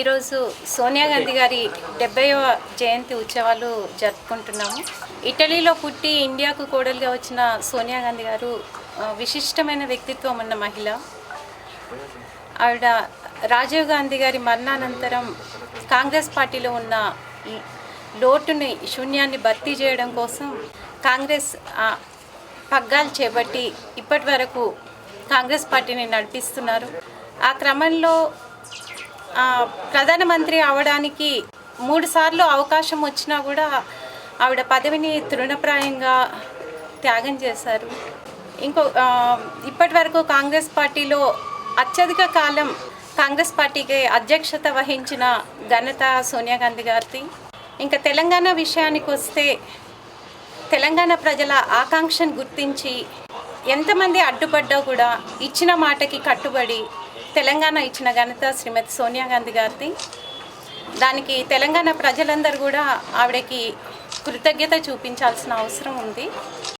ఈరోజు సోనియా గాంధీ గారి డెబ్బైవ జయంతి ఉత్సవాలు జరుపుకుంటున్నాము. ఇటలీలో పుట్టి ఇండియాకు కోడలుగా వచ్చిన సోనియా గాంధీ గారు విశిష్టమైన వ్యక్తిత్వం ఉన్న మహిళ. ఆవిడ రాజీవ్ గాంధీ గారి మరణానంతరం కాంగ్రెస్ పార్టీలో ఉన్న లోటుని శూన్యాన్ని భర్తీ చేయడం కోసం కాంగ్రెస్ పగ్గాలు చేపట్టి ఇప్పటి వరకు కాంగ్రెస్ పార్టీని నడిపిస్తున్నారు. ఆ క్రమంలో ప్రధానమంత్రి అవడానికి మూడు సార్లు అవకాశం వచ్చినా కూడా ఆవిడ పదవిని తృణప్రాయంగా త్యాగం చేశారు. ఇంకో ఇప్పటి వరకు కాంగ్రెస్ పార్టీలో అత్యధిక కాలం కాంగ్రెస్ పార్టీకి అధ్యక్షత వహించిన ఘనత సోనియా గాంధీ గారిది. ఇంకా తెలంగాణ విషయానికి వస్తే తెలంగాణ ప్రజల ఆకాంక్షను గుర్తించి ఎంతమంది అడ్డుపడ్డా కూడా ఇచ్చిన మాటకి కట్టుబడి తెలంగాణ ఇచ్చిన ఘనత శ్రీమతి సోనియా గాంధీ గారిది. దానికి తెలంగాణ ప్రజలందరూ కూడా ఆవిడకి కృతజ్ఞత చూపించాల్సిన అవసరం ఉంది.